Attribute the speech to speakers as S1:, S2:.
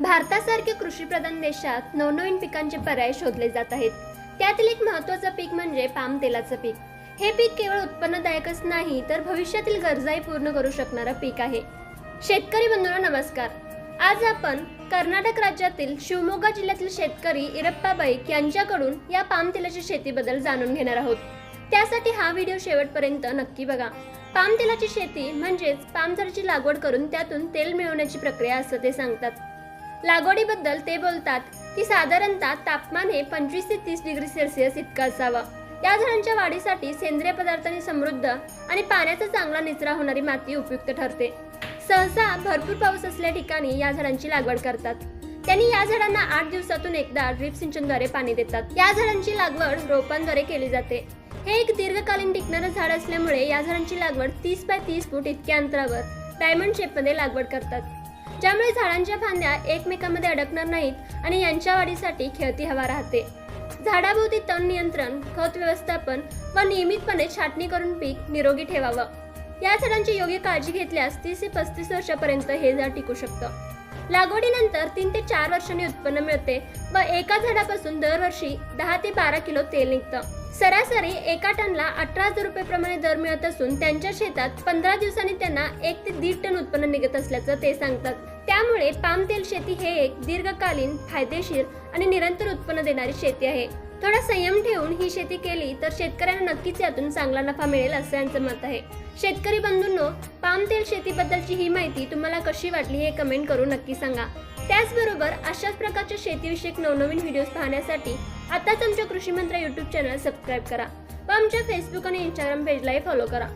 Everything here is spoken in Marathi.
S1: भारतासारख्या कृषीप्रधान देशात नवनवीन पिकांचे पर्याय शोधले जात आहेत. त्यातील एक महत्त्वाचं पीक म्हणजे पाम तेलाचं पीक. हे पीक केवळ उत्पन्नदायकच नाही तर भविष्यातील गरजाही पूर्ण करू शकणारं पीक आहे. शेतकरी बंधूंना नमस्कार. आज आपण कर्नाटक राज्यातील शिवमोगा जिल्ह्यातील शेतकरी इरप्पा बाईक यांच्याकडून या पाम तेलाच्या शेतीबद्दल जाणून घेणार आहोत. त्यासाठी हा व्हिडिओ शेवटपर्यंत नक्की बघा. पाम तेलाची शेती म्हणजेच पामझरची लागवड करून त्यातून तेल मिळवण्याची प्रक्रिया असं ते सांगतात. लागवडीबद्दल ते बोलतात की साधारणतः तापमान हे पंचवीस ते तीस डिग्री सेल्सिअस इतकं असावं. या झाडांच्या वाढीसाठी सेंद्रिय पदार्थांनी समृद्ध आणि पाण्याचा चांगला निचरा होणारी माती उपयुक्त ठरते. सहसा भरपूर पाऊस असल्या ठिकाणी या झाडांची लागवड करतात. त्यांनी या झाडांना आठ दिवसातून एकदा ड्रिप सिंचनद्वारे पाणी देतात. या झाडांची लागवड रोपांद्वारे केली जाते. हे एक दीर्घकालीन टिकणारं झाड असल्यामुळे या झाडांची लागवड तीस बाय तीस फूट इतक्या अंतरावर डायमंड शेपमध्ये लागवड करतात. ज्यामुळे झाडांच्या फांद्या एकमेकांमध्ये अडकणार नाहीत आणि यांच्या वाढीसाठी खेळती हवा राहते. झाडाभोवती तण नियंत्रण खत व्यवस्थापन व नियमितपणे छाटणी करून पीक निरोगी ठेवावं. या झाडांची योग्य काळजी घेतल्यास तीस ते पस्तीस वर्षापर्यंत हे झाड टिकू शकतं. लागवडीनंतर तीन ते चार वर्षांनी उत्पन्न मिळते व एका झाडापासून दरवर्षी दहा ते बारा किलो तेल निघतं. सरासरी एका टनला अठरा हजार रुपयेप्रमाणे दर मिळत असून त्यांच्या शेतात पंधरा दिवसांनी त्यांना एक ते दीड टन उत्पन्न निघत असल्याचं ते सांगतात. त्यामुळे पाम तेल शेती हे एक दीर्घकालीन फायदेशीर आणि निरंतर उत्पन्न देणारी शेती आहे. थोडा संयम ठेवून ही शेती केली तर शेतकऱ्यांना नक्कीच यातून चांगला नफा मिळेल असं यांचं मत आहे. शेतकरी बंधूंनो पाम तेल शेतीबद्दलची ही माहिती तुम्हाला कशी वाटली हे कमेंट करून नक्की सांगा. त्याचबरोबर अशाच प्रकारच्या शेतीविषयक नवनवीन व्हिडिओज पाहण्यासाठी आताच आमच्या कृषी मंत्र यूट्यूब चॅनल सबस्क्राईब करा व आमच्या फेसबुक आणि इंस्टाग्राम पेजलाही फॉलो करा.